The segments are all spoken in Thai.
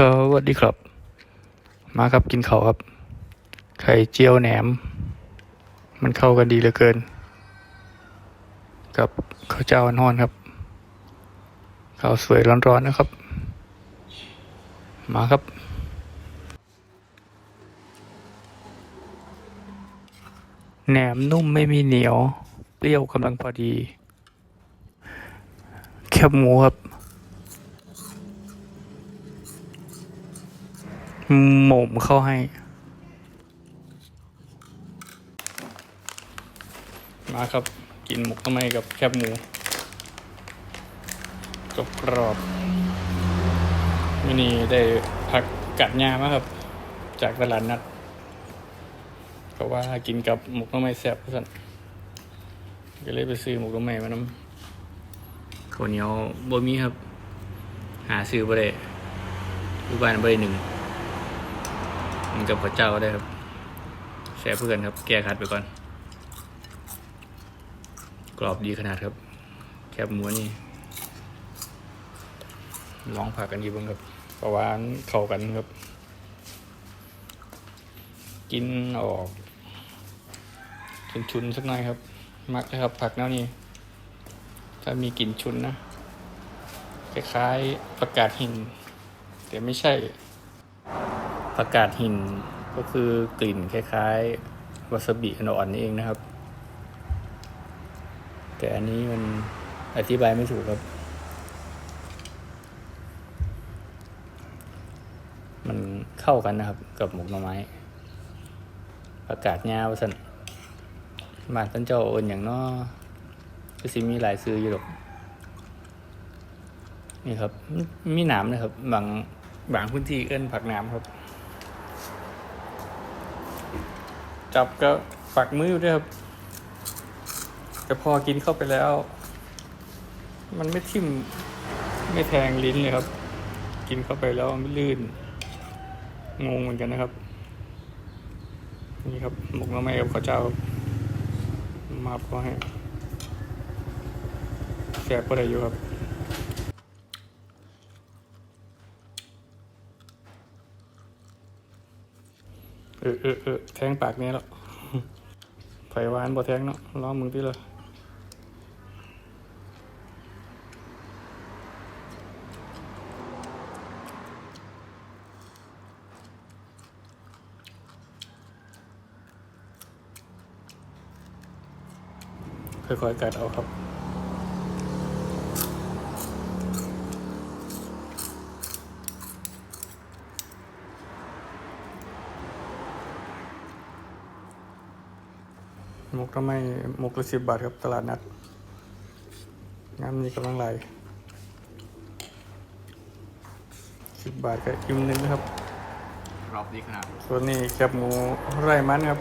สวัสดีครับ มาครับกินข้าวครับ ไข่เจียวแหนม มันเข้ากันดีเหลือเกิน กับข้าวเจ้าอันฮอนครับข้าวสวยร้อนๆนะครับ มาครับแหนมนุ่มไม่มีเหนียว เปรี้ยวกำลังพอดี แคบหมูครับ หม่มเข้าให้ มาครับ กินหมกทำไมกับแคบหมูกรอบกรอบมินี่ได้ผักกัดหญ้ามาครับ จากตลาดนัดก็ว่ากินกับหมกทำไมแซ่บสั่นก็เลยไปซื้อหมกทำไมมานำข้าวเหนียวบ่มีครับ หาซื้อได้อยู่บ้านได้หนึ่ง มันกับพระเจ้าก็ได้ครับแชร์เพื่อนครับ แก้คัดไปก่อน กรอบดีขนาดครับ แคบหมูนี่ลองผักกันดีบ้างครับประวานเข้ากันครับ กินออกชุนๆสักหน่อยครับ มักเลยครับ ผักแนวนี้ ถ้ามีกลิ่นชุนนะ คล้ายๆประกาศหิน แต่ไม่ใช่ ผักกาดหินก็คือกลิ่นคล้าย ๆวาซาบิอ่อนๆนี่เองนะครับ แต่อันนี้มันอธิบายไม่ถูกครับ มันเข้ากันนะครับกับหมกหน่อไม้ผักกาดยาวสันบ้านต้นเจ้าเอินอย่างน้อก็สิมีหลายซื้ออยู่หรอกนี่ครับมีหนามนะครับบางบางพื้นที่เอิ้นผักหนามครับ จับก็ฝักมืออยู่ด้วยครับ แต่พอกินเข้าไปแล้ว มันไม่ทิ่มไม่แทงลิ้นเลยครับ กินเข้าไปแล้วไม่ลื่น งงเหมือนกันนะครับ นี่ครับหมกน้ำไม้กับข้าวเจ้าครับมาพอให้แซ่บก็ได้อยู่ครับ เออเออเออแทงปากนี้แล้วไผหวานบ่แทงเนาะลองมึงที่เลยค่อยๆกัดเอาครับ มกทำไมหมกละสิบบาทครับตลาดนัดงานนี้กำลังไหลสิบบาทก็อิ่มหนึงนะครับกรอบดีขนาดส่วนนี้แคบหมูไร่มันครับ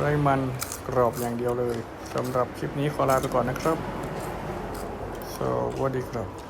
ไร่มันกรอบอย่างเดียวเลยสำหรับคลิปนี้ขอลาไปก่อนนะครับ สวัสดีครับ